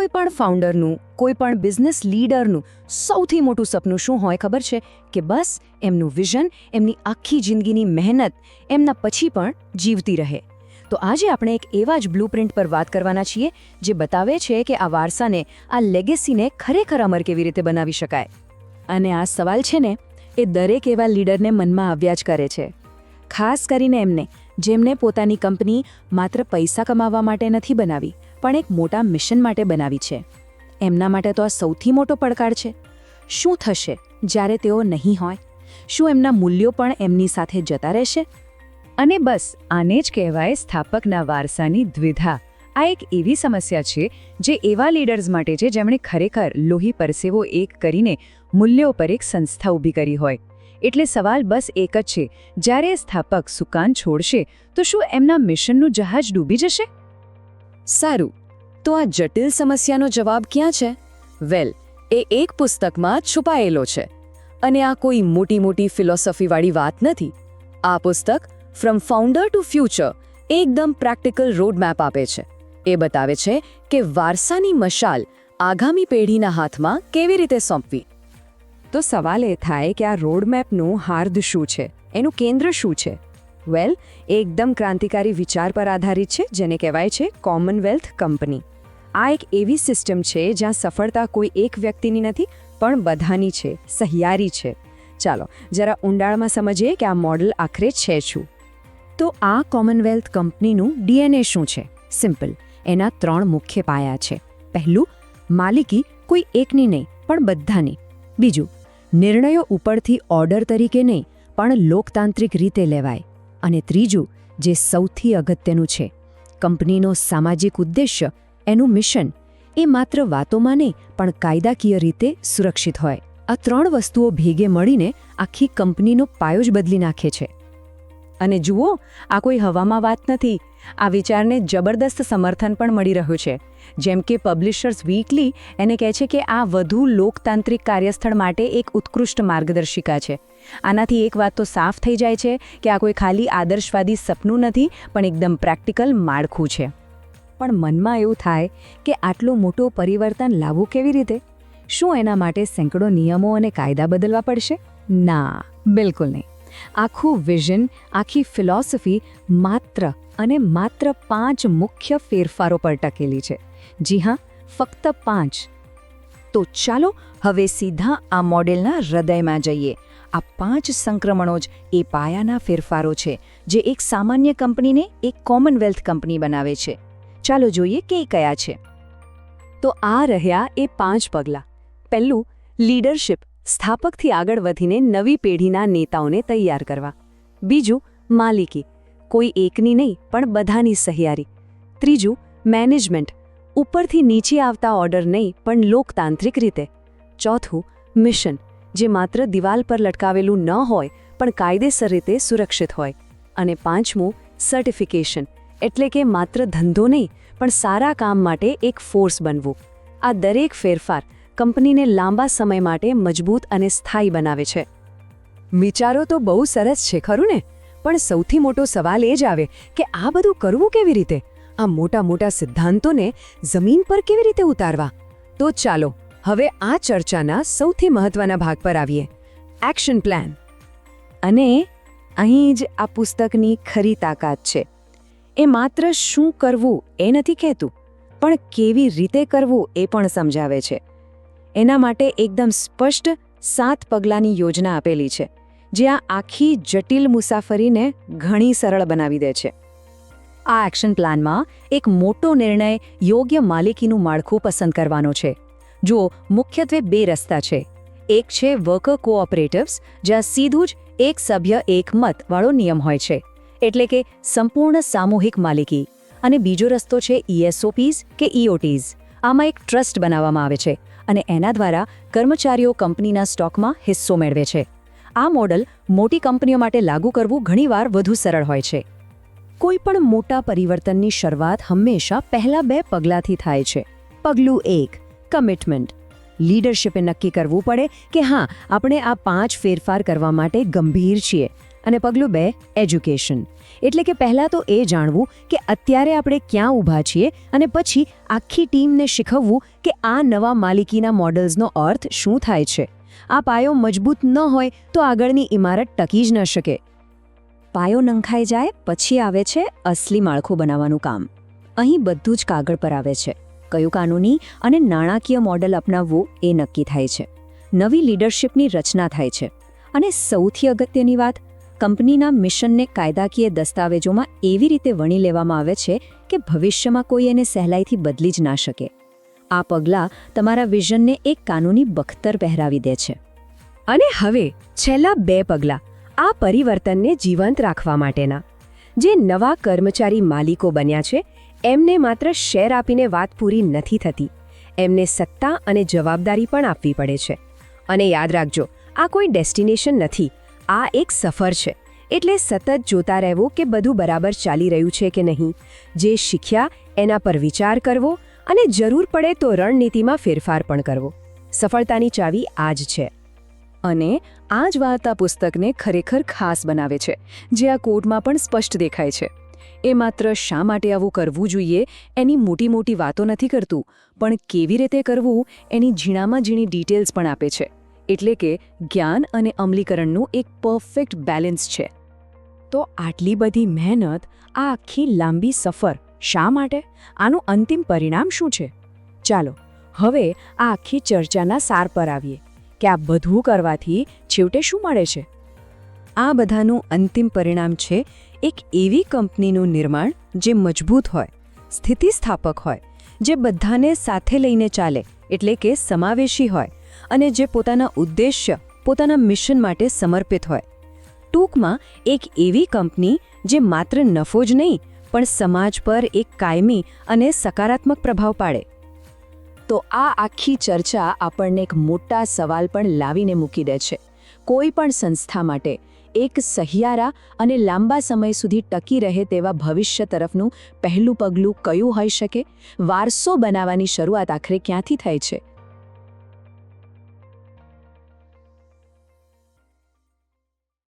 કોઈ પણ ફાઉન્ડરનું કોઈ પણ બિઝનેસ લીડરનું સૌથી મોટું સપનું શું હોય ખબર છે? કે બસ એમનું વિઝન એમની આખી જિંદગીની મહેનત એમના પછી પણ જીવતી રહે. તો આજે આપણે એક એવા જ બ્લુપ્રિન્ટ પર વાત કરવાના છીએ, જે બતાવે છે કે આ વારસાને, આ લેગેસીને ખરેખર અમર કેવી રીતે બનાવી શકાય. અને આ સવાલ છે ને, એ દરેક એવા લીડરને મનમાં આવ્યા જ કરે છે. ખાસ કરીને એમને, જેમને પોતાની કંપની માત્ર પૈસા કમાવા માટે નથી બનાવી પણ એક મોટા મિશન માટે બનાવી છે. એમના માટે તો આ સૌથી મોટો પડકાર છે. શું થશે જ્યારે તેઓ નહીં હોય? શું એમના મૂલ્યો પણ એમની સાથે જતા રહેશે? અને બસ, આને જ કહેવાય સ્થાપકના વારસાની દ્વિધા. આ એક એવી સમસ્યા છે જે એવા લીડર્સ માટે છે જેમણે ખરેખર લોહી પરસેવો એક કરીને મૂલ્યો પર એક સંસ્થા ઊભી કરી હોય. એટલે સવાલ બસ એક જ છે, જ્યારે સ્થાપક સુકાન છોડશે, તો શું એમના મિશનનું જહાજ ડૂબી જશે? સારું. તો આ જટિલ સમસ્યાનો જવાબ ક્યાં છે? વેલ, એ એક પુસ્તકમાં છુપાયેલો છે. અને આ કોઈ મોટી મોટી ફિલોસોફીવાળી વાત નથી. આ પુસ્તક ફ્રોમ ફાઉન્ડર ટુ ફ્યુચર એકદમ પ્રેક્ટિકલ રોડમેપ આપે છે. એ બતાવે છે કે વારસાની મશાલ આગામી પેઢીના હાથમાં કેવી રીતે સોંપવી. તો સવાલ એ થાય કે આ રોડમેપનું હાર્દ શું છે? એનું કેન્દ્ર શું છે? વેલ એ એકદમ ક્રાંતિકારી વિચાર પર આધારિત છે, જેને કહેવાય છે કોમનવેલ્થ કંપની આ એક એવી સિસ્ટમ છે, જ્યાં સફળતા કોઈ એક વ્યક્તિની નથી, પણ બધાની છે, સહિયારી છે. ચાલો, જરા ઊંડાણમાં સમજીએ કે આ મોડલ આખરે છે શું. તો આ કોમનવેલ્થ કંપનીનું ડીએનએ શું છે? સિમ્પલ એના ત્રણ મુખ્ય પાયા છે. પહેલું, માલિકી કોઈ એકની નહીં, પણ બધાની. બીજું, નિર્ણયો ઉપરથી ઓર્ડર તરીકે નહીં, પણ લોકતાંત્રિક રીતે લેવાય. અને ત્રીજું, જે સૌથી અગત્યનું છે, કંપનીનો સામાજિક ઉદ્દેશ્ય, એનું મિશન. એ માત્ર વાતોમાં નહીં, પણ કાયદાકીય રીતે સુરક્ષિત હોય. આ ત્રણ વસ્તુઓ ભેગે મળીને આખી કંપનીનો પાયો જ બદલી નાખે છે. અને જુઓ, આ કોઈ હવામાં વાત નથી. આ વિચારને જબરદસ્ત સમર્થન પણ મળી રહ્યું છે. જેમ કે પબ્લિશર્સ વીકલી એને કહે છે કે આ વધુ લોકતાંત્રિક કાર્યસ્થળ માટે એક ઉત્કૃષ્ટ માર્ગદર્શિકા છે. આનાથી એક વાત તો સાફ થઈ જાય છે કે આ કોઈ ખાલી આદર્શવાદી સપનું નથી, પણ એકદમ પ્રેક્ટિકલ માળખું છે. પણ મનમાં એવું થાય કે આટલું મોટું પરિવર્તન લાવવું કેવી રીતે? શું એના માટે સેંકડો નિયમો અને કાયદા બદલવા પડશે? ના, બિલકુલ નહીં. આખું વિઝન, આખી ફિલોસોફી માત્ર અને માત્ર પાંચ મુખ્ય ફેરફારો પર ટકેલી છે. જી હા, ફક્ત પાંચ. તો ચાલો હવે સીધા આ મોડેલના હૃદયમાં જઈએ. આ પાંચ સંક્રમણો જ એ પાયાના ફેરફારો છે, જે એક સામાન્ય કંપનીને એક કોમનવેલ્થ કંપની બનાવે છે. ચાલો જોઈએ કે કયા છે. તો આ રહ્યા એ પાંચ પગલાં. પહેલું, લીડરશિપ, સ્થાપકથી આગળ વધીને નવી પેઢીના નેતાઓને તૈયાર કરવા. બીજું, માલિકી કોઈ એકની નહીં, પણ બધાની સહિયારી. ત્રીજું, મેનેજમેન્ટ. ઉપરથી નીચે આવતા ઓર્ડર નહીં, પણ લોકતાંત્રિક રીતે. ચોથું, મિશન. જે માત્ર દિવાલ પર લટકાવેલું ન હોય, પણ કાયદેસર રીતે સુરક્ષિત હોય. અને પાંચમું સર્ટિફિકેશન એટલે કે માત્ર ધંધો નહીં, પણ સારા કામ માટે એક ફોર્સ બનવું. આ દરેક ફેરફાર કંપનીને લાંબા સમય માટે મજબૂત અને સ્થાયી બનાવે છે. વિચારો તો બહુ સરસ છે, ખરું ને? પણ સૌથી મોટો સવાલ એ જ આવે કે આ બધું કરવું કેવી રીતે? આ મોટા મોટા સિદ્ધાંતોને જમીન પર કેવી રીતે ઉતારવા? તો ચાલો, હવે આ ચર્ચાના સૌથી મહત્વના ભાગ પર આવીએ. એક્શન પ્લાન અને અહીં જ આ પુસ્તકની ખરી તાકાત છે. એ માત્ર શું કરવું એ નથી કહેતું, પણ કેવી રીતે કરવું એ પણ સમજાવે છે. એના માટે એકદમ સ્પષ્ટ સાત પગલાંની યોજના આપેલી છે. જે આ આખી જટિલ મુસાફરીને ઘણી સરળ બનાવી દે છે. આ એક્શન પ્લાનમાં એક મોટો નિર્ણય યોગ્ય માલિકીનું માળખું પસંદ કરવાનો છે. જુઓ, મુખ્યત્વે બે રસ્તા છે. એક છે વર્કર કોઓપરેટિવ્સ, જ્યાં સીધું જ એક સભ્ય એક મત વાળો નિયમ હોય છે. એટલે કે સંપૂર્ણ સામૂહિક માલિકી. અને બીજો રસ્તો છે ઈએસઓપીઝ કે ઈઓટીઝ આમાં એક ટ્રસ્ટ બનાવવામાં આવે છે અને એના દ્વારા કર્મચારીઓ કંપનીના સ્ટોકમાં હિસ્સો મેળવે છે. આ મોડલ મોટી કંપનીઓ માટે લાગુ કરવું ઘણીવાર વધુ સરળ હોય છે. કોઈ પણ મોટા પરિવર્તનની શરૂઆત હંમેશા પહેલા બે પગલાંથી થાય છે. પગલું એક કમિટમેન્ટ લીડરશિપે નક્કી કરવું પડે કે હા, આપણે આ પાંચ ફેરફાર કરવા માટે ગંભીર છીએ. અને પગલું બે એજ્યુકેશન એટલે કે પહેલાં તો એ જાણવું કે અત્યારે આપણે ક્યાં ઊભા છીએ અને પછી આખી ટીમને શીખવવું કે આ નવા માલિકીના મોડલ્સનો અર્થ શું થાય છે. આ પાયો મજબૂત ન હોય તો આગળની ઇમારત ટકી જ ન શકે. પાયો નંખાઈ જાય, પછી આવે છે અસલી માળખું બનાવવાનું કામ. અહીં બધું જ કાગળ પર આવે છે. કયું કાનૂની અને નાણાકીય મોડલ અપનાવવું એ નક્કી થાય છે. નવી લીડરશિપની રચના થાય છે. અને સૌથી અગત્યની વાત, કંપનીના મિશનને કાયદાકીય દસ્તાવેજોમાં એવી રીતે વણી લેવામાં આવે છે કે ભવિષ્યમાં કોઈ એને સહેલાઈથી બદલી જ ના શકે. આ પગલાં તમારા વિઝનને એક કાનૂની બખ્તર પહેરાવી દે છે. અને હવે છેલ્લા બે પગલાં આ પરિવર્તનને જીવંત રાખવા માટેના. જે નવા કર્મચારી માલિકો બન્યા છે, એમને માત્ર શેર આપીને વાત પૂરી નથી થતી. એમને સત્તા અને જવાબદારી પણ આપવી પડે છે. અને યાદ રાખજો, આ કોઈ ડેસ્ટિનેશન નથી. આ એક સફર છે. એટલે સતત જોતા રહેવું કે બધું બરાબર ચાલી રહ્યું છે કે નહીં. જે શીખ્યા, એના પર વિચાર કરવો અને જરૂર પડે તો રણનીતિમાં ફેરફાર પણ કરવો. સફળતાની ચાવી આ જ છે. અને આ જ વાત આ પુસ્તકને ખરેખર ખાસ બનાવે છે, જે આ કોડમાં પણ સ્પષ્ટ દેખાય છે. એ માત્ર શા માટે આવું કરવું જોઈએ, એની મોટી મોટી વાતો નથી કરતું, પણ કેવી રીતે કરવું, એની ઝીણામાં ઝીણી ડિટેલ્સ પણ આપે છે. એટલે કે જ્ઞાન અને અમલીકરણનું એક પરફેક્ટ બેલેન્સ છે. તો આટલી બધી મહેનત, આ આખી લાંબી સફર શા માટે? આનું અંતિમ પરિણામ શું છે? ચાલો, હવે આ આખી ચર્ચાના સાર પર આવીએ કે આ બધું કરવાથી છેવટે શું મળે છે? આ બધાનું અંતિમ પરિણામ છે એક એવી કંપનીનું નિર્માણ જે મજબૂત હોય, સ્થિતિસ્થાપક હોય, જે બધાને સાથે લઈને ચાલે, એટલે કે સમાવેશી હોય, અને જે પોતાના ઉદ્દેશ્ય, પોતાના મિશન માટે સમર્પિત હોય. ટૂંકમાં એક એવી કંપની જે માત્ર નફો જ નહીં પણ સમાજ પર એક કાયમી અને સકારાત્મક પ્રભાવ પાડે. તો આ આખી ચર્ચા આપણને એક મોટા સવાલ પણ લાવીને મૂકી દે છે. કોઈ પણ સંસ્થા માટે એક સહિયારા અને લાંબા સમય સુધી ટકી રહે તેવા ભવિષ્ય તરફનું પહેલું પગલું કયું હોઈ શકે? વારસો બનાવવાની શરૂઆત આખરે ક્યાંથી થાય છે?